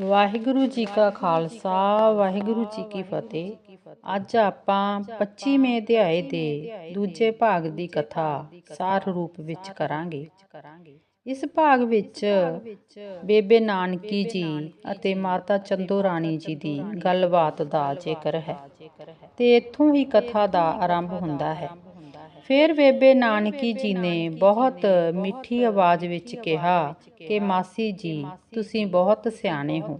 ਵਾਹਿਗੁਰੂ ਜੀ ਕਾ ਖਾਲਸਾ, ਵਾਹਿਗੁਰੂ ਜੀ ਕੀ ਫਤਿਹ। ਅੱਜ ਆਪਾਂ 25ਵੇਂ ਅਧਿਆਏ ਦੇ ਦੂਜੇ ਭਾਗ ਦੀ ਕਥਾ ਸਾਰ ਰੂਪ ਵਿੱਚ ਕਰਾਂਗੇ। ਇਸ ਭਾਗ ਵਿੱਚ ਬੇਬੇ ਨਾਨਕੀ ਜੀ ਅਤੇ ਮਾਤਾ ਚੰਦੋ ਰਾਣੀ ਜੀ ਦੀ ਗੱਲਬਾਤ ਦਾ ਜ਼ਿਕਰ ਹੈ ਤੇ ਇੱਥੋਂ ਹੀ ਕਥਾ ਦਾ ਆਰੰਭ ਹੁੰਦਾ ਹੈ। ਫਿਰ ਬੇਬੇ ਨਾਨਕੀ ਜੀ ਨੇ ਬਹੁਤ ਮਿੱਠੀ ਆਵਾਜ਼ ਵਿੱਚ ਕਿਹਾ ਕਿ ਮਾਸੀ ਜੀ ਤੁਸੀਂ ਬਹੁਤ ਸਿਆਣੇ ਹੋ।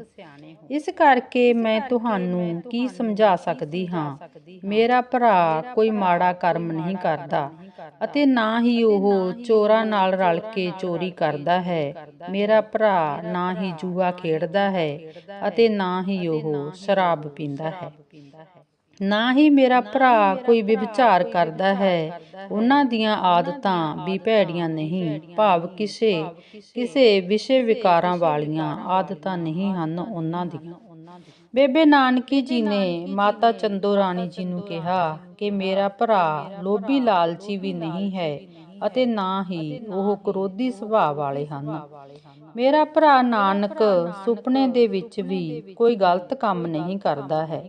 ਇਸ ਕਰਕੇ ਮੈਂ ਤੁਹਾਨੂੰ ਕੀ ਸਮਝਾ ਸਕਦੀ ਹਾਂ? ਮੇਰਾ ਭਰਾ ਕੋਈ ਮਾੜਾ ਕਰਮ ਨਹੀਂ ਕਰਦਾ ਅਤੇ ਨਾ ਹੀ ਉਹ ਚੋਰਾਂ ਨਾਲ ਰਲ ਕੇ ਚੋਰੀ ਕਰਦਾ ਹੈ। ਮੇਰਾ ਭਰਾ ਨਾ ਹੀ ਜੂਆ ਖੇਡਦਾ ਹੈ ਅਤੇ ਨਾ ਹੀ ਉਹ ਸ਼ਰਾਬ ਪੀਂਦਾ ਹੈ। ਨਾ ਹੀ ਮੇਰਾ ਭਰਾ ਕੋਈ ਵਿਭਚਾਰ ਕਰਦਾ ਹੈ। ਉਹਨਾਂ ਦੀਆਂ ਆਦਤਾਂ ਵੀ ਭੈੜੀਆਂ ਨਹੀਂ। ਭਾਵ ਕਿਸੇ ਕਿਸੇ ਵਿਸ਼ੇ ਵਿਕਾਰਾਂ ਵਾਲੀਆਂ ਆਦਤਾਂ ਨਹੀਂ ਹਨ ਉਹਨਾਂ ਦੀਆਂ। ਬੇਬੇ ਨਾਨਕੀ ਜੀ ਨੇ ਮਾਤਾ ਚੰਦੋ ਰਾਣੀ ਜੀ ਨੂੰ ਕਿਹਾ ਕਿ ਮੇਰਾ ਭਰਾ ਲੋਭੀ ਲਾਲਚੀ ਵੀ ਨਹੀਂ ਹੈ ਅਤੇ ਨਾ ਹੀ ਉਹ ਕ੍ਰੋਧੀ ਸੁਭਾਅ ਵਾਲੇ ਹਨ। ਮੇਰਾ ਭਰਾ ਨਾਨਕ ਸੁਪਨੇ ਦੇ ਵਿੱਚ ਵੀ ਕੋਈ ਗਲਤ ਕੰਮ ਨਹੀਂ ਕਰਦਾ ਹੈ।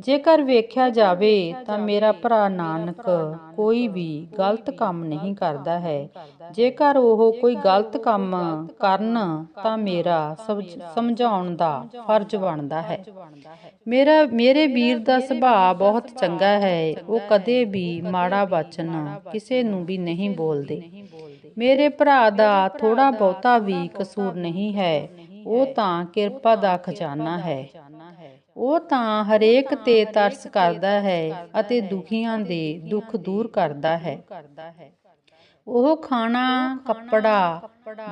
ਜੇਕਰ ਵੇਖਿਆ ਜਾਵੇ ਤਾਂ ਮੇਰਾ ਭਰਾ ਨਾਨਕ ਕੋਈ ਵੀ ਗਲਤ ਕੰਮ ਨਹੀਂ ਕਰਦਾ ਹੈ। ਜੇਕਰ ਉਹ ਕੋਈ ਗਲਤ ਕੰਮ ਕਰਨ ਤਾਂ ਮੇਰਾ ਸਮਝਾਉਣ ਦਾ ਫਰਜ਼ ਬਣਦਾ ਹੈ। ਮੇਰਾ, ਮੇਰੇ ਵੀਰ ਦਾ ਸੁਭਾਅ ਬਹੁਤ ਚੰਗਾ ਹੈ। ਉਹ ਕਦੇ ਵੀ ਮਾੜਾ ਵਚਨ ਕਿਸੇ ਨੂੰ ਵੀ ਨਹੀਂ ਬੋਲਦੇ। ਮੇਰੇ ਭਰਾ ਦਾ ਥੋੜਾ ਬਹੁਤਾ ਵੀ ਕਸੂਰ ਨਹੀਂ ਹੈ। ਉਹ ਤਾਂ ਕਿਰਪਾ ਦਾ ਖਜ਼ਾਨਾ ਹੈ। ਉਹ ਤਾਂ ਹਰੇਕ ਤੇ ਤਰਸ ਕਰਦਾ ਹੈ ਅਤੇ ਦੁਖੀਆਂ ਦੇ ਦੁੱਖ ਦੂਰ ਕਰਦਾ ਹੈ। ਉਹ ਖਾਣਾ ਕੱਪੜਾ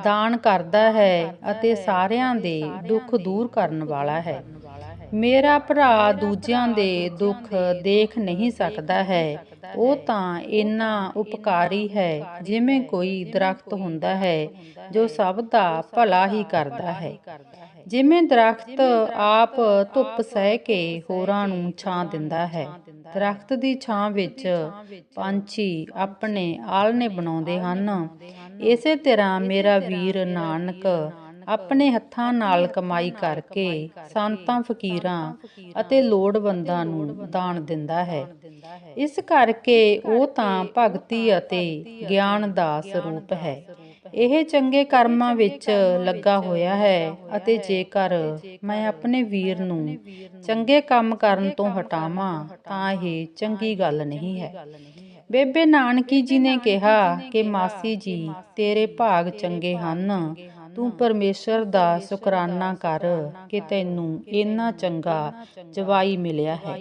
ਦਾਨ ਕਰਦਾ ਹੈ ਅਤੇ ਸਾਰਿਆਂ ਦੇ ਦੁੱਖ ਦੂਰ ਕਰਨ ਵਾਲਾ ਹੈ। ਮੇਰਾ ਭਰਾ ਦੂਜਿਆਂ ਦੇ ਦੁੱਖ ਦੇਖ ਨਹੀਂ ਸਕਦਾ ਹੈ। ਉਹ ਤਾਂ ਇੰਨਾ ਉਪਕਾਰੀ ਹੈ, ਜਿਵੇਂ ਕੋਈ ਦਰਖਤ ਹੁੰਦਾ ਹੈ, ਜੋ ਸਭ ਦਾ ਭਲਾ ਹੀ ਕਰਦਾ ਹੈ। ਜਿਵੇਂ ਦਰਖਤ ਆਪ ਧੁੱਪ ਸਹਿ ਕੇ ਹੋਰਾਂ ਨੂੰ ਛਾਂ ਦਿੰਦਾ ਹੈ। ਦਰਖਤ ਦੀ ਛਾਂ ਵਿੱਚ ਪੰਛੀ ਆਪਣੇ ਆਲਣੇ ਬਣਾਉਂਦੇ ਹਨ। ਇਸੇ ਤਰ੍ਹਾਂ ਮੇਰਾ ਵੀਰ ਨਾਨਕ ਆਪਣੇ ਹੱਥਾਂ ਨਾਲ ਕਮਾਈ ਕਰਕੇ ਸੰਤਾਂ ਫਕੀਰਾਂ ਅਤੇ ਲੋੜਵੰਦਾਂ ਨੂੰ ਦਾਨ ਦਿੰਦਾ ਹੈ। ਇਸ ਕਰਕੇ ਉਹ ਤਾਂ ਭਗਤੀ ਅਤੇ ਗਿਆਨ ਦਾ ਸਰੂਪ ਹੈ। ਇਹ ਚੰਗੇ ਕਰਮਾਂ ਵਿੱਚ ਲੱਗਾ ਹੋਇਆ ਹੈ ਅਤੇ ਜੇਕਰ ਮੈਂ ਆਪਣੇ ਵੀਰ ਨੂੰ ਚੰਗੇ ਕੰਮ ਕਰਨ ਤੋਂ ਹਟਾਵਾਂ ਤਾਂ ਇਹ ਚੰਗੀ ਗੱਲ ਨਹੀਂ ਹੈ। ਬੇਬੇ ਨਾਨਕੀ ਜੀ ਨੇ ਕਿਹਾ ਕਿ ਮਾਸੀ ਜੀ ਤੇਰੇ ਭਾਗ ਚੰਗੇ ਹਨ। ਤੂੰ ਪਰਮੇਸ਼ਰ ਦਾ ਸ਼ੁਕਰਾਨਾ ਕਰ ਕਿ ਤੈਨੂੰ ਇੰਨਾ ਚੰਗਾ ਜਵਾਈ ਮਿਲਿਆ ਹੈ।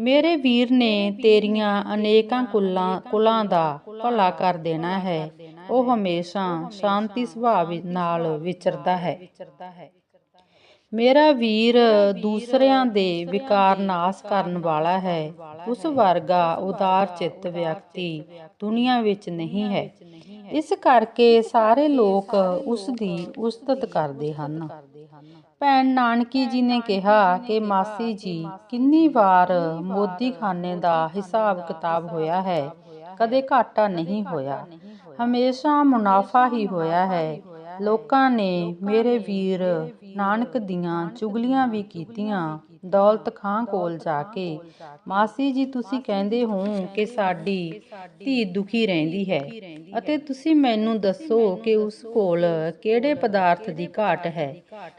ਮੇਰੇ ਵੀਰ ਨੇ ਤੇਰੀਆਂ ਅਨੇਕਾਂ ਕੁੱਲਾਂ, ਕੁਲਾਂ ਦਾ ਭਲਾ ਕਰ ਦੇਣਾ ਹੈ। ਉਹ ਹਮੇਸ਼ਾ ਸ਼ਾਂਤੀ ਸੁਭਾਅ ਨਾਲ ਵਿਚਰਦਾ ਹੈ। ਮੇਰਾ ਵੀਰ ਦੂਸਰਿਆਂ ਦੇ ਵਿਕਾਰ ਨਾਸ ਕਰਨ ਵਾਲਾ ਹੈ। ਉਸ ਵਰਗਾ ਉਦਾਰ ਚਿੱਤ ਵਿਅਕਤੀ ਦੁਨੀਆ ਵਿੱਚ ਨਹੀਂ ਹੈ। ਇਸ ਕਰਕੇ ਸਾਰੇ ਲੋਕ ਉਸ ਦੀ ਉਸਤਤ ਕਰਦੇ ਹਨ। ਭੈਣ ਨਾਨਕੀ ਜੀ ਨੇ ਕਿਹਾ ਕਿ ਮਾਸੀ ਜੀ, ਕਿੰਨੀ ਵਾਰ ਮੋਦੀ ਖਾਨੇ ਦਾ ਹਿਸਾਬ ਕਿਤਾਬ ਹੋਇਆ ਹੈ, ਕਦੇ ਘਾਟਾ ਨਹੀਂ ਹੋਇਆ। ਹਮੇਸ਼ਾ ਮੁਨਾਫਾ ਹੀ ਹੋਇਆ ਹੈ। ਲੋਕਾਂ ਨੇ ਮੇਰੇ ਵੀਰ ਨਾਨਕ ਦੀਆਂ ਚੁਗਲੀਆਂ ਵੀ ਕੀਤੀਆਂ ਦੌਲਤ ਖਾਂ ਕੋਲ ਜਾ ਕੇ ਮਾਸੀ ਜੀ ਤੁਸੀਂ ਕਹਿੰਦੇ ਹੋ ਕਿ ਸਾਡੀ ਧੀ ਦੁਖੀ ਰਹਿੰਦੀ ਹੈ। ਅਤੇ ਤੁਸੀਂ ਮੈਨੂੰ ਦੱਸੋ ਕਿ ਉਸ ਕੋਲ ਕਿਹੜੇ ਪਦਾਰਥ ਦੀ ਘਾਟ ਹੈ?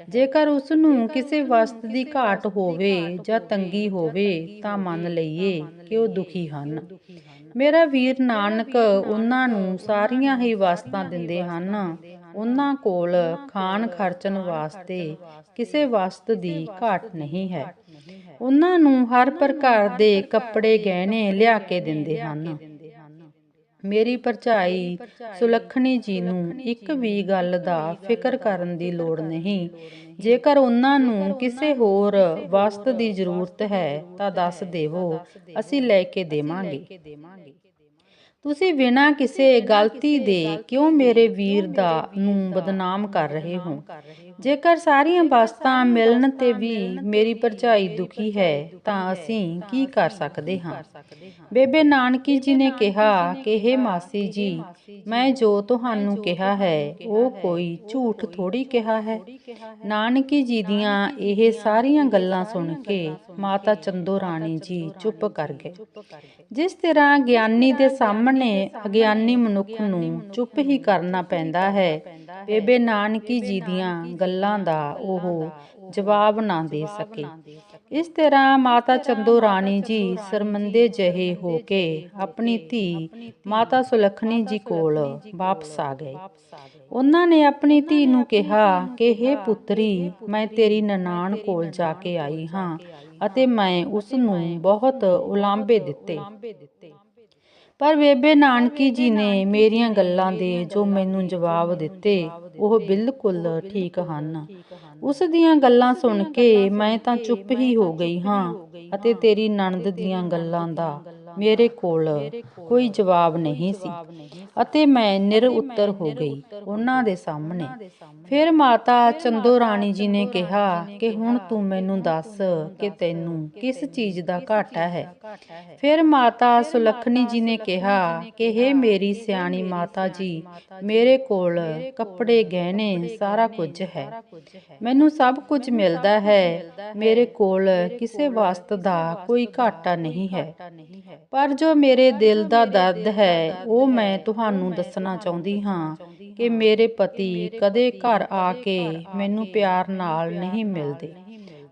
ਜੇਕਰ ਉਸ ਨੂੰ ਕਿਸੇ ਵਸਤ ਦੀ ਘਾਟ ਹੋਵੇ ਜਾਂ ਤੰਗੀ ਹੋਵੇ ਤਾਂ ਮੰਨ ਲਈਏ ਕਿ ਉਹ ਦੁਖੀ ਹਨ। ਮੇਰਾ ਵੀਰ ਨਾਨਕ ਉਹਨਾਂ ਨੂੰ ਸਾਰੀਆਂ ਹੀ ਵਸਤਾਂ ਦਿੰਦੇ ਹਨ। ਉਹਨਾਂ ਕੋਲ ਖਾਣ ਖਰਚਣ ਵਾਸਤੇ ਕਿਸੇ ਵਸਤ ਦੀ ਘਾਟ ਨਹੀਂ ਹੈ। ਉਹਨਾਂ ਨੂੰ ਹਰ ਪ੍ਰਕਾਰ ਦੇ ਕੱਪੜੇ ਗਹਿਣੇ ਲਿਆ ਕੇ ਦਿੰਦੇ ਹਨ। ਮੇਰੀ ਪਰਚਾਈ ਸੁਲੱਖਣੀ ਜੀ ਨੂੰ ਇੱਕ ਵੀ ਗੱਲ ਦਾ ਫਿਕਰ ਕਰਨ ਦੀ ਲੋੜ ਨਹੀਂ। ਜੇਕਰ ਉਹਨਾਂ ਨੂੰ ਕਿਸੇ ਹੋਰ ਵਸਤ ਦੀ ਜ਼ਰੂਰਤ ਹੈ ਤਾਂ ਦੱਸ ਦੇਵੋ ਅਸੀਂ ਲੈ ਕੇ ਦੇਵਾਂਗੇ। ਤੁਸੀਂ ਬਿਨਾਂ ਕਿਸੇ ਗਲਤੀ ਦੇ ਕਿਉਂ ਮੇਰੇ ਵੀਰ ਦਾ ਨੂੰ ਬਦਨਾਮ ਕਰ ਰਹੇ ਹੋ? ਜੇਕਰ ਸਾਰੀਆਂ ਵਸਤਾਂ ਮਿਲਣ ਤੇ ਵੀ ਮੇਰੀ ਭਰਜਾਈ ਦੁਖੀ ਹੈ, ਤਾਂ ਅਸੀਂ ਕੀ ਕਰ ਸਕਦੇ ਹਾਂ? ਬੇਬੇ ਨਾਨਕੀ ਜੀ ਨੇ ਕਿਹਾ ਕਿ, ਹੇ ਮਾਸੀ ਜੀ, ਮੈਂ ਜੋ ਤੁਹਾਨੂੰ ਕਿਹਾ ਹੈ, ਉਹ ਕੋਈ ਝੂਠ ਥੋੜੀ ਕਿਹਾ ਹੈ? ਨਾਨਕੀ ਜੀ ਦੀਆਂ ਇਹ ਸਾਰੀਆਂ ਗੱਲਾਂ ਸੁਣ ਕੇ ਮਾਤਾ ਚੰਦੋ ਰਾਣੀ ਜੀ ਚੁੱਪ ਕਰ ਗਏ। ਜਿਸ ਤਰ੍ਹਾਂ ਗਿਆਨੀ ਦੇ ਸਾਹਮਣੇ ਅਗਿਆਨੀ ਮਨੁੱਖ ਨੂੰ ਚੁੱਪ ਹੀ ਕਰਨਾ ਪੈਂਦਾ ਹੈ, ਬੇਬੇ ਨਾਨਕੀ ਜੀ ਦੀਆਂ ਗੱਲਾਂ ਦਾ ਉਹ ਜਵਾਬ ਨਾ ਦੇ ਸਕੇ। ਇਸ ਤਰ੍ਹਾਂ ਮਾਤਾ ਚੰਦੋ ਰਾਣੀ ਜੀ ਸਰਮੰਦੇ ਜਹੇ ਹੋ ਕੇ ਆਪਣੀ ਧੀ ਮਾਤਾ ਸੁਲਖਣੀ ਜੀ ਕੋਲ ਵਾਪਸ ਆ ਗਏ। ਉਹਨਾਂ ਨੇ ਆਪਣੀ ਧੀ ਨੂੰ ਕਿਹਾ ਕਿ, ਹੇ ਪੁੱਤਰੀ, ਮੈਂ ਤੇਰੀ ਨਨਾਣ ਕੋਲ ਜਾ ਕੇ ਆਈ ਹਾਂ। ਅਤੇ ਮੈਂ ਉਸ ਨੂੰ ਬਹੁਤ ਉਲਾਂਭੇ ਦਿੱਤੇ। ਪਰ ਬੇਬੇ ਨਾਨਕੀ ਜੀ ਨੇ ਮੇਰੀਆਂ ਗੱਲਾਂ ਦੇ ਜੋ ਮੈਨੂੰ ਜਵਾਬ ਦਿੱਤੇ ਉਹ ਬਿਲਕੁਲ ਠੀਕ ਹਨ। ਉਸ ਦੀਆਂ ਗੱਲਾਂ ਸੁਣ ਕੇ ਮੈਂ ਤਾਂ ਚੁੱਪ ਹੀ ਹੋ ਗਈ ਹਾਂ ਅਤੇ ਤੇਰੀ ਨਣਦ ਦੀਆਂ ਗੱਲਾਂ ਦਾ ਮੇਰੇ ਕੋਲ ਕੋਈ ਜਵਾਬ ਨਹੀਂ ਸੀ ਅਤੇ ਮੈਂ ਨਿਰ ਹੋ ਗਈ ਉਹਨਾਂ ਦੇ ਸਾਹਮਣੇ। ਫਿਰ ਮਾਤਾ ਚੰਦੋ ਰਾਣੀ ਜੀ ਨੇ ਕਿਹਾ ਕਿ ਹੁਣ ਤੂੰ ਮੈਨੂੰ ਦੱਸ ਕਿ ਤੈਨੂੰ ਕਿਸ ਚੀਜ਼ ਦਾ ਘਾਟਾ ਹੈ। ਫਿਰ ਮਾਤਾ ਸੁਲੱਖਣੀ ਜੀ ਨੇ ਕਿਹਾ ਕਿ ਹੇ ਮੇਰੀ ਸਿਆਣੀ ਮਾਤਾ ਜੀ, ਮੇਰੇ ਕੋਲ ਕੱਪੜੇ ਗਹਿਣੇ ਸਾਰਾ ਕੁਝ ਹੈ। ਮੈਨੂੰ ਸਭ ਕੁਝ ਮਿਲਦਾ ਹੈ। ਮੇਰੇ ਕੋਲ ਕਿਸੇ ਵਸਤ ਦਾ ਕੋਈ ਘਾਟਾ ਨਹੀਂ ਹੈ। ਪਰ ਜੋ ਮੇਰੇ ਦਿਲ ਦਾ ਦਰਦ ਹੈ, ਉਹ ਮੈਂ ਤੁਹਾਨੂੰ ਦੱਸਣਾ ਚਾਹੁੰਦੀ ਹਾਂ ਕਿ ਮੇਰੇ ਪਤੀ ਕਦੇ ਘਰ ਆ ਕੇ ਮੈਨੂੰ ਪਿਆਰ ਨਾਲ ਨਹੀਂ ਮਿਲਦੇ।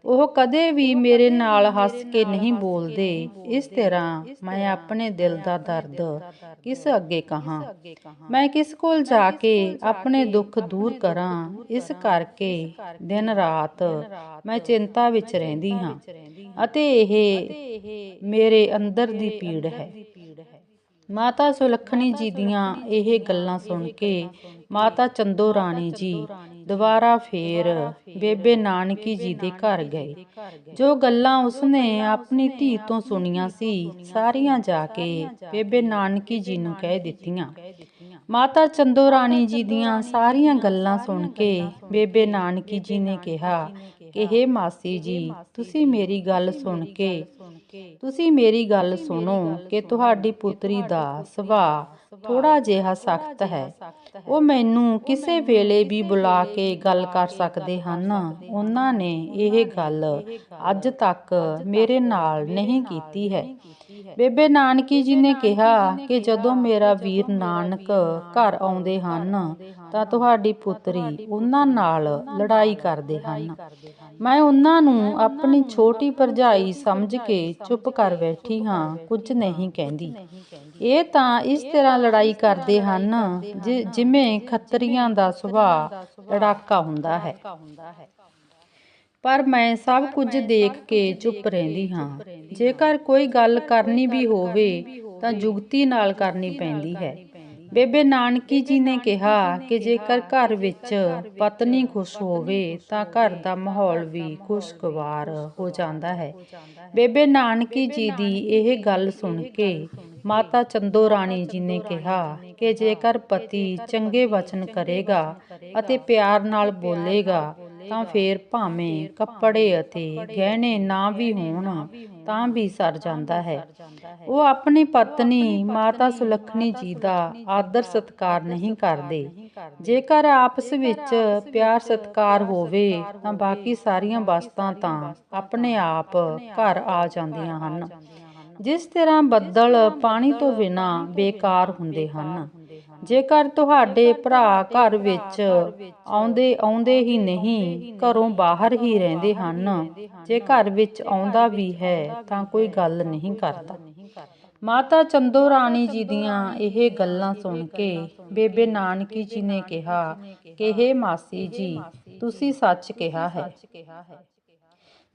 ਉਹ ਕਦੇ ਵੀ ਮੇਰੇ ਨਾਲ ਹੱਸ ਕੇ ਨਹੀਂ ਬੋਲਦੇ। ਇਸ ਤਰ੍ਹਾਂ ਮੈਂ ਆਪਣੇ ਦਿਲ ਦਾ ਦਰਦ ਕਿਸ ਅੱਗੇ ਕਹਾਂ? ਮੈਂ ਕਿਸ ਕੋਲ ਜਾ ਕੇ ਆਪਣੇ ਦੁੱਖ ਦੂਰ ਕਰਾਂ? ਇਸ ਕਰਕੇ ਦਿਨ ਰਾਤ ਮੈਂ ਚਿੰਤਾ ਵਿੱਚ ਰਹਿੰਦੀ ਹਾਂ ਅਤੇ ਇਹ ਮੇਰੇ ਅੰਦਰ ਦੀ ਪੀੜ ਹੈ। ਮਾਤਾ ਸੁਲੱਖਣੀ ਜੀ ਦੀਆਂ ਇਹ ਗੱਲਾਂ ਸੁਣ ਕੇ ਮਾਤਾ ਚੰਦੋ ਰਾਣੀ ਜੀ ਦੁਬਾਰਾ ਫੇਰ ਬੇਬੇ ਨਾਨਕੀ ਜੀ ਦੇ ਘਰ ਗਏ। ਜੋ ਗੱਲਾਂ ਉਸਨੇ ਆਪਣੀ ਧੀ ਤੋਂ ਸੁਣੀਆਂ ਸੀ, ਸਾਰੀਆਂ ਜਾ ਕੇ ਬੇਬੇ ਨਾਨਕੀ ਜੀ ਨੂੰ ਕਹਿ ਦਿੱਤੀਆਂ। ਮਾਤਾ ਚੰਦੋ ਰਾਣੀ ਜੀ ਦੀਆਂ ਸਾਰੀਆਂ ਗੱਲਾਂ ਸੁਣ ਕੇ ਬੇਬੇ ਨਾਨਕੀ ਜੀ ਨੇ ਕਿਹਾ ਕਿ ਹੇ ਮਾਸੀ ਜੀ ਤੁਸੀਂ ਮੇਰੀ ਗੱਲ ਸੁਣ ਕੇ ਤੁਸੀਂ ਮੇਰੀ ਗੱਲ ਸੁਣੋ ਕਿ ਤੁਹਾਡੀ ਪੁੱਤਰੀ ਦਾ ਸੁਭਾਅ ਥੋੜਾ ਜਿਹਾ ਸਖਤ ਹੈ। ਉਹ ਮੈਨੂੰ ਕਿਸੇ ਵੇਲੇ ਵੀ ਬੁਲਾ ਕੇ ਗੱਲ ਕਰ ਸਕਦੇ ਹਨ। ਉਹਨਾਂ ਨੇ ਇਹ ਗੱਲ ਅੱਜ ਤੱਕ ਮੇਰੇ ਨਾਲ ਨਹੀਂ ਕੀਤੀ ਹੈ। ਬੇਬੇ ਨਾਨਕੀ ਜੀ ਨੇ ਕਿਹਾ ਕਿ ਜਦੋਂ ਮੇਰਾ ਵੀਰ ਨਾਨਕ ਘਰ ਆਉਂਦੇ ਹਨ ਤਾਂ ਤੁਹਾਡੀ ਪੁੱਤਰੀ ਉਹਨਾਂ ਨਾਲ ਲੜਾਈ ਕਰਦੇ ਹਨ। ਮੈਂ ਉਹਨਾਂ ਨੂੰ ਆਪਣੀ ਛੋਟੀ ਭਰਜਾਈ ਸਮਝ ਕੇ ਚੁੱਪ ਕਰ ਬੈਠੀ ਹਾਂ, ਕੁਝ ਨਹੀਂ ਕਹਿੰਦੀ। ਇਹ ਤਾਂ ਇਸ ਤਰ੍ਹਾਂ ਲੜਾਈ ਕਰਦੇ ਹਨ ਜਿਵੇਂ ਖੱਤਰੀਆਂ ਦਾ ਸੁਭਾਅ ਲੜਾਕਾ ਹੁੰਦਾ ਹੈ। ਪਰ ਮੈਂ ਸਭ ਕੁਝ ਦੇਖ ਕੇ ਚੁੱਪ ਰਹਿੰਦੀ ਹਾਂ। ਜੇਕਰ ਕੋਈ ਗੱਲ ਕਰਨੀ ਵੀ ਹੋਵੇ ਤਾਂ ਜੁਗਤੀ ਨਾਲ ਕਰਨੀ ਪੈਂਦੀ ਹੈ। ਬੇਬੇ ਨਾਨਕੀ ਜੀ ਨੇ ਕਿਹਾ ਕਿ ਜੇਕਰ ਘਰ ਵਿੱਚ ਪਤਨੀ ਖੁਸ਼ ਹੋਵੇ ਤਾਂ ਘਰ ਦਾ ਮਾਹੌਲ ਵੀ ਖੁਸ਼ਗਵਾਰ ਹੋ ਜਾਂਦਾ ਹੈ। ਬੇਬੇ ਨਾਨਕੀ ਜੀ ਦੀ ਇਹ ਗੱਲ ਸੁਣ ਕੇ ਮਾਤਾ ਚੰਦੋ ਰਾਣੀ ਜੀ ਨੇ ਕਿਹਾ ਕਿ ਜੇਕਰ ਪਤੀ ਚੰਗੇ ਵਚਨ ਕਰੇਗਾ ਅਤੇ ਪਿਆਰ ਨਾਲ ਬੋਲੇਗਾ ਤਾਂ ਫੇਰ ਭਾਵੇਂ ਕੱਪੜੇ ਅਤੇ ਗਹਿਣੇ ਨਾ ਵੀ ਹੋਣ, ਤਾਂ ਵੀ ਸਰ ਜਾਂਦਾ ਹੈ। ਉਹ ਆਪਣੀ ਪਤਨੀ ਮਾਤਾ ਸੁਲੱਖਣੀ ਜੀ ਦਾ ਆਦਰ ਸਤਕਾਰ ਨਹੀਂ ਕਰਦੇ। ਜੇਕਰ ਆਪਸ ਵਿੱਚ ਪਿਆਰ ਸਤਕਾਰ ਹੋਵੇ, ਤਾਂ ਬਾਕੀ ਸਾਰੀਆਂ ਵਸਤਾਂ ਤਾਂ ਆਪਣੇ ਆਪ ਘਰ ਆ ਜਾਂਦੀਆਂ ਹਨ। ਜਿਸ ਤਰ੍ਹਾਂ ਬੱਦਲ ਪਾਣੀ ਤੋਂ ਬਿਨਾ ਬੇਕਾਰ ਹੁੰਦੇ ਹਨ ਜੇਕਰ ਤੁਹਾਡੇ ਭਰਾ ਘਰ ਵਿੱਚ ਆਉਂਦੇ ਆਉਂਦੇ ਹੀ ਨਹੀਂ ਘਰੋਂ ਬਾਹਰ ਹੀ ਰਹਿੰਦੇ ਹਨ। ਜੇ ਘਰ ਵਿੱਚ ਆਉਂਦਾ ਵੀ ਹੈ ਤਾਂ ਕੋਈ ਗੱਲ ਨਹੀਂ ਕਰਦਾ। ਮਾਤਾ ਚੰਦੋ ਰਾਣੀ ਜੀ ਦੀਆਂ ਇਹ ਗੱਲਾਂ ਸੁਣ ਕੇ ਬੇਬੇ ਨਾਨਕੀ ਜੀ ਨੇ ਕਿਹਾ ਕਿ ਹੇ ਮਾਸੀ ਜੀ ਤੁਸੀਂ ਸੱਚ ਕਿਹਾ ਹੈ।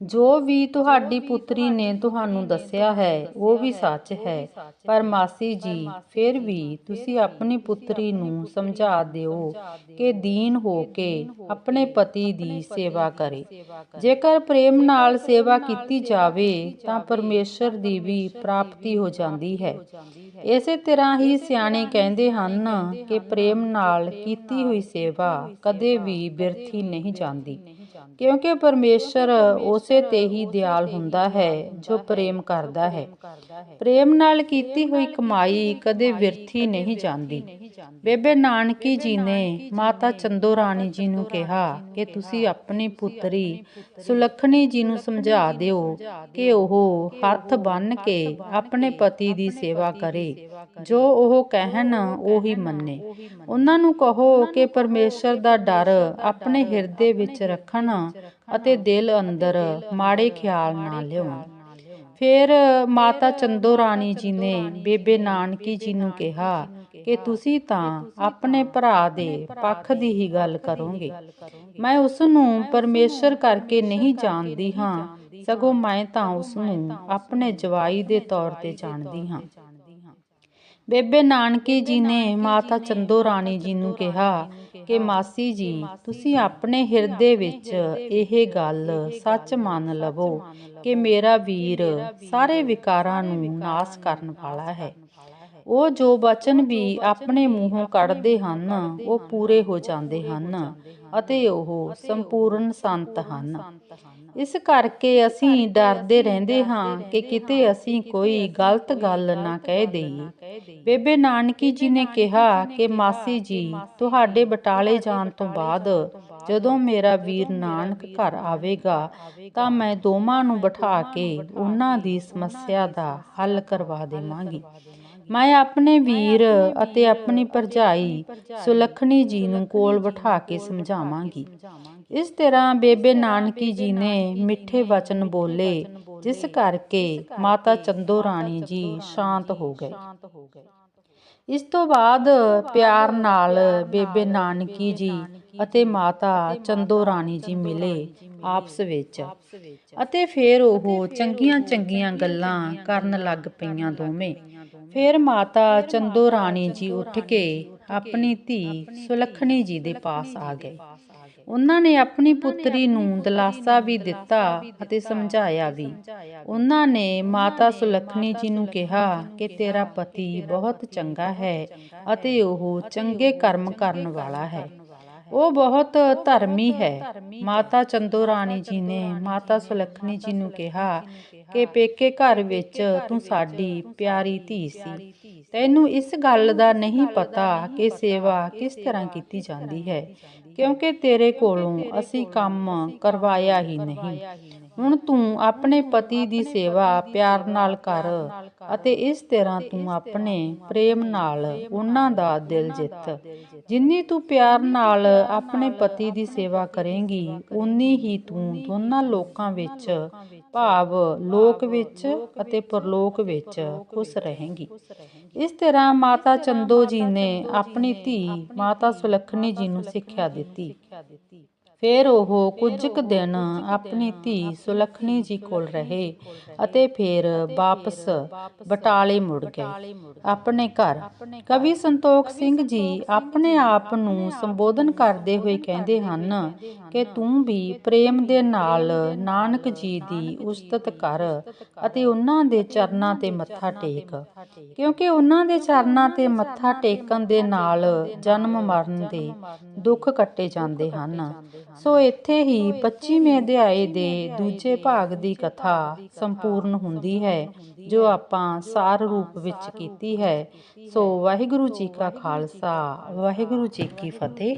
ਜੋ ਵੀ ਤੁਹਾਡੀ ਪੁੱਤਰੀ ਨੇ ਤੁਹਾਨੂੰ ਦੱਸਿਆ ਹੈ, ਉਹ ਵੀ ਸੱਚ ਹੈ। ਪਰ ਮਾਸੀ ਜੀ, ਫਿਰ ਵੀ ਤੁਸੀਂ ਆਪਣੀ ਪੁੱਤਰੀ ਨੂੰ ਸਮਝਾ ਦਿਓ ਕਿ ਦੀਨ ਹੋ ਕੇ ਆਪਣੇ ਪਤੀ ਦੀ ਸੇਵਾ ਕਰੇ। ਜੇਕਰ ਪ੍ਰੇਮ ਨਾਲ ਸੇਵਾ ਕੀਤੀ ਜਾਵੇ, ਤਾਂ ਪਰਮੇਸ਼ਰ ਦੀ ਵੀ ਪ੍ਰਾਪਤੀ ਹੋ ਜਾਂਦੀ ਹੈ। ਇਸੇ ਤਰ੍ਹਾਂ ਹੀ ਸਿਆਣੇ ਕਹਿੰਦੇ ਹਨ ਕਿ ਪ੍ਰੇਮ ਨਾਲ ਕੀਤੀ ਹੋਈ ਸੇਵਾ ਕਦੇ ਵੀ ਬਿਰਥੀ ਨਹੀਂ ਜਾਂਦੀ। ਕਿਉਂਕਿ ਪਰਮੇਸ਼ਰ ਉਸੇ ਤੇ ਹੀ ਦਿਆਲ ਹੁੰਦਾ ਹੈ, ਜੋ ਪ੍ਰੇਮ ਕਰਦਾ ਹੈ। ਪ੍ਰੇਮ ਨਾਲ ਕੀਤੀ ਹੋਈ ਕਮਾਈ ਕਦੇ ਵਿਰਥੀ ਨਹੀਂ ਜਾਂਦੀ। ਬੇਬੇ ਨਾਨਕੀ ਜੀ ਨੇ ਮਾਤਾ ਚੰਦੋ ਰਾਣੀ ਜੀ ਨੂੰ ਕਿਹਾ ਕਿ ਤੁਸੀਂ ਆਪਣੀ ਪੁੱਤਰੀ ਸੁਲੱਖਣੀ ਜੀ ਨੂੰ ਸਮਝਾ ਦਿਓ ਕਿ ਉਹ ਹੱਥ ਬੰਨ ਕੇ ਆਪਣੇ ਪਤੀ ਦੀ ਸੇਵਾ ਕਰੇ। ਜੋ ਉਹ ਕਹਿਣ, ਉਹੀ ਮੰਨੇ। ਉਹਨਾਂ ਨੂੰ ਕਹੋ ਕਿ ਪਰਮੇਸ਼ਰ ਦਾ ਡਰ ਆਪਣੇ ਹਿਰਦੇ ਵਿੱਚ ਰੱਖਣ ਅਤੇ ਦਿਲ ਅੰਦਰ ਮਾੜੇ ਖਿਆਲ ਨਾ ਲਿਆਉਣ। ਫਿਰ ਮਾਤਾ ਚੰਦੋ ਰਾਣੀ ਜੀ ਨੇ ਬੇਬੇ ਨਾਨਕੀ ਜੀ ਨੂੰ ਕਿਹਾ ਕਿ ਤੁਸੀਂ ਤਾਂ ਆਪਣੇ ਭਰਾ ਦੇ ਪੱਖ ਦੀ ਹੀ ਗੱਲ ਕਰੋਗੇ। ਮੈਂ ਉਸ ਨੂੰ ਪਰਮੇਸ਼ਰ ਕਰਕੇ ਨਹੀਂ ਜਾਣਦੀ ਹਾਂ, ਸਗੋਂ ਮੈਂ ਤਾਂ ਉਸ ਨੂੰ ਆਪਣੇ ਜਵਾਈ ਦੇ ਤੌਰ ਤੇ ਜਾਣਦੀ ਹਾਂ। ਬੇਬੇ ਨਾਨਕੀ ਜੀ ਨੇ ਮਾਤਾ ਚੰਦੋ ਰਾਣੀ ਜੀ ਨੂੰ ਕਿਹਾ ਕਿ ਮਾਸੀ ਜੀ ਤੁਸੀਂ ਆਪਣੇ ਹਿਰਦੇ ਵਿੱਚ ਇਹ ਗੱਲ ਸੱਚ ਮੰਨ ਲਵੋ ਕਿ ਮੇਰਾ ਵੀਰ ਸਾਰੇ ਵਿਕਾਰਾਂ ਨੂੰ ਨਾਸ ਕਰਨ ਵਾਲਾ ਹੈ। ਉਹ ਜੋ ਬਚਨ ਵੀ ਆਪਣੇ ਮੂੰਹੋਂ ਕੱਢਦੇ ਹਨ, ਉਹ ਪੂਰੇ ਹੋ ਜਾਂਦੇ ਹਨ ਅਤੇ ਉਹ ਸੰਪੂਰਨ ਸੰਤ ਹਨ। ਇਸ ਕਰਕੇ ਅਸੀਂ ਡਰਦੇ ਰਹਿੰਦੇ ਹਾਂ ਕਿ ਕਿਤੇ ਅਸੀਂ ਕੋਈ ਗਲਤ ਗੱਲ ਨਾ ਕਹਿ ਦੇਈਏ। ਬੇਬੇ ਨਾਨਕੀ ਜੀ ਨੇ ਕਿਹਾ ਕਿ, ਮਾਸੀ ਜੀ, ਤੁਹਾਡੇ ਬਟਾਲੇ ਜਾਣ ਤੋਂ ਬਾਅਦ ਜਦੋਂ ਮੇਰਾ ਵੀਰ ਨਾਨਕ ਘਰ ਆਵੇਗਾ, ਤਾਂ ਮੈਂ ਦੋਵਾਂ ਨੂੰ ਬਿਠਾ ਕੇ ਉਹਨਾਂ ਦੀ ਸਮੱਸਿਆ ਦਾ ਹੱਲ ਕਰਵਾ ਦੇਵਾਂਗੀ। ਮੈਂ ਆਪਣੇ ਵੀਰ ਅਤੇ ਆਪਣੀ ਭਰਜਾਈ ਸੁਲੱਖਣੀ ਜੀ ਨੂੰ ਕੋਲ ਬਿਠਾ ਕੇ ਸਮਝਾਵਾਂਗੀ। ਇਸ ਤਰ੍ਹਾਂ ਬੇਬੇ ਨਾਨਕੀ ਜੀ ਨੇ ਮਿੱਠੇ ਵਚਨ ਬੋਲੇ ਜਿਸ ਕਰਕੇ ਮਾਤਾ ਚੰਦੋ ਰਾਣੀ ਜੀ ਸ਼ਾਂਤ ਹੋ ਗਏ। ਇਸ ਤੋਂ ਬਾਅਦ ਪਿਆਰ ਨਾਲ ਬੇਬੇ ਨਾਨਕੀ ਜੀ ਅਤੇ ਮਾਤਾ ਚੰਦੋ ਰਾਣੀ ਜੀ ਮਿਲੇ ਆਪਸ ਵਿੱਚ। ਅਤੇ ਫਿਰ ਉਹ ਚੰਗੀਆਂ ਚੰਗੀਆਂ ਗੱਲਾਂ ਕਰਨ ਲੱਗ ਪਈਆਂ ਦੋਵੇਂ। ਫਿਰ ਮਾਤਾ ਚੰਦੋ ਰਾਣੀ ਜੀ ਉੱਠ ਕੇ ਆਪਣੀ ਧੀ ਸੁਲੱਖਣੀ ਜੀ ਦੇ ਪਾਸ ਆ ਗਏ। ਉਹਨਾਂ ਨੇ ਆਪਣੀ ਪੁੱਤਰੀ ਨੂੰ ਦਿਲਾਸਾ ਵੀ ਦਿੱਤਾ ਅਤੇ ਸਮਝਾਇਆ ਵੀ। ਉਹਨਾਂ ਨੇ ਮਾਤਾ ਸੁਲੱਖਣੀ ਜੀ ਨੂੰ ਕਿਹਾ ਕਿ ਤੇਰਾ ਪਤੀ ਬਹੁਤ ਚੰਗਾ ਹੈ ਅਤੇ ਉਹ ਚੰਗੇ ਕਰਮ ਕਰਨ ਵਾਲਾ ਹੈ। ਉਹ ਬਹੁਤ ਧਰਮੀ ਹੈ। ਮਾਤਾ ਚੰਦੋ ਰਾਣੀ ਜੀ ਨੇ ਮਾਤਾ ਸੁਲੱਖਣੀ ਜੀ ਨੂੰ ਕਿਹਾ ਕਿ ਪੇਕੇ ਘਰ ਵਿੱਚ ਤੂੰ ਸਾਡੀ ਪਿਆਰੀ ਧੀ ਸੀ। ਤੈਨੂੰ ਇਸ ਗੱਲ ਦਾ ਨਹੀਂ ਪਤਾ ਕਿ ਸੇਵਾ ਕਿਸ ਤਰ੍ਹਾਂ ਕੀਤੀ ਜਾਂਦੀ ਹੈ। ਕਿਉਂਕਿ ਤੇਰੇ ਕੋਲੋਂ ਅਸੀਂ ਕੰਮ ਕਰਵਾਇਆ ਹੀ ਨਹੀਂ। ਹੁਣ ਤੂੰ ਆਪਣੇ ਪਤੀ ਦੀ ਸੇਵਾ ਪਿਆਰ ਨਾਲ ਕਰ ਅਤੇ ਇਸ ਤਰ੍ਹਾਂ ਤੂੰ ਆਪਣੇ ਪ੍ਰੇਮ ਨਾਲ ਉਹਨਾਂ ਦਾ ਦਿਲ ਜਿੱਤ। ਜਿੰਨੀ ਤੂੰ ਪਿਆਰ ਨਾਲ ਆਪਣੇ ਪਤੀ ਦੀ ਸੇਵਾ ਕਰੇਂਗੀ ਉਨੀ ਹੀ ਤੂੰ ਦੋਨਾਂ ਲੋਕਾਂ ਵਿੱਚ ਭਾਵ ਲੋਕ ਵਿੱਚ ਅਤੇ ਪਰਲੋਕ ਵਿੱਚ ਖੁਸ਼ ਰਹੇਗੀ। ਇਸ ਤਰ੍ਹਾਂ ਮਾਤਾ ਚੰਦੋ ਜੀ ਨੇ ਆਪਣੀ ਧੀ ਮਾਤਾ ਸੁਲੱਖਣੀ ਜੀ ਨੂੰ ਸਿੱਖਿਆ ਦਿੱਤੀ। ਫਿਰ ਉਹ ਕੁਝ ਕੁ ਦਿਨ ਆਪਣੀ ਧੀ ਸੁਲੱਖਣੀ ਜੀ ਕੋਲ ਰਹੇ ਅਤੇ ਫਿਰ ਵਾਪਸ ਬਟਾਲੇ ਮੁੜ ਗਏ। ਆਪਣੇ ਘਰ ਕਵੀ ਸੰਤੋਖ ਸਿੰਘ ਜੀ ਆਪਣੇ ਆਪ ਨੂੰ ਸੰਬੋਧਨ ਕਰਦੇ ਹੋਏ ਕਹਿੰਦੇ ਹਨ ਕਿ ਤੂੰ ਵੀ ਪ੍ਰੇਮ ਦੇ ਨਾਲ ਨਾਨਕ ਜੀ ਦੀ ਉਸਤਤ ਕਰ ਅਤੇ ਉਹਨਾਂ ਦੇ ਚਰਨਾਂ ਤੇ ਮੱਥਾ ਟੇਕ, ਕਿਉਂਕਿ ਉਹਨਾਂ ਦੇ ਚਰਨਾਂ ਤੇ ਮੱਥਾ ਟੇਕਣ ਦੇ ਨਾਲ ਜਨਮ ਮਰਨ ਦੇ ਦੁੱਖ ਕੱਟੇ ਜਾਂਦੇ ਹਨ। ਸੋ ਇੱਥੇ ਹੀ 25ਵੇਂ ਅਧਿਆਏ ਦੇ ਦੂਜੇ ਭਾਗ ਦੀ ਕਥਾ ਸੰਪੂਰਨ ਹੁੰਦੀ ਹੈ, ਜੋ ਆਪਾਂ ਸਾਰ ਰੂਪ ਵਿੱਚ ਕੀਤੀ ਹੈ। ਸੋ ਵਾਹਿਗੁਰੂ ਜੀ ਕਾ ਖਾਲਸਾ, ਵਾਹਿਗੁਰੂ ਜੀ ਕੀ ਫਤਿਹ।